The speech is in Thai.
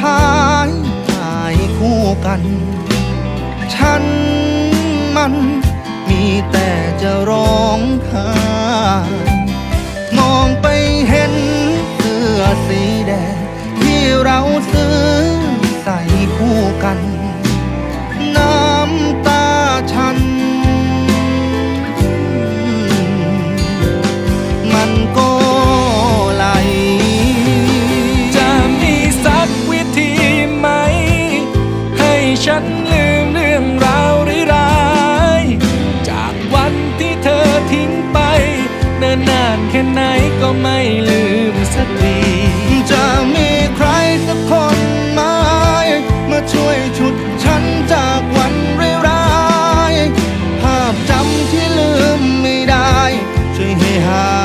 ท้ายหายคู่กัน ฉันมันมีแต่จะร้องไห้มองไปเห็นเสื้อสีแดงที่เราซื้อใส่คู่กัน ฉันลืมเรื่องราวร้ายจากวันที่เธอทิ้งไปเนิ่นนานแค่ไหนก็ไม่ลืมสักทีจะมีใครสักคนมามาช่วยชุดฉันจากวันร้ายภาพจำที่ลืมไม่ได้ ช่วยให้หาย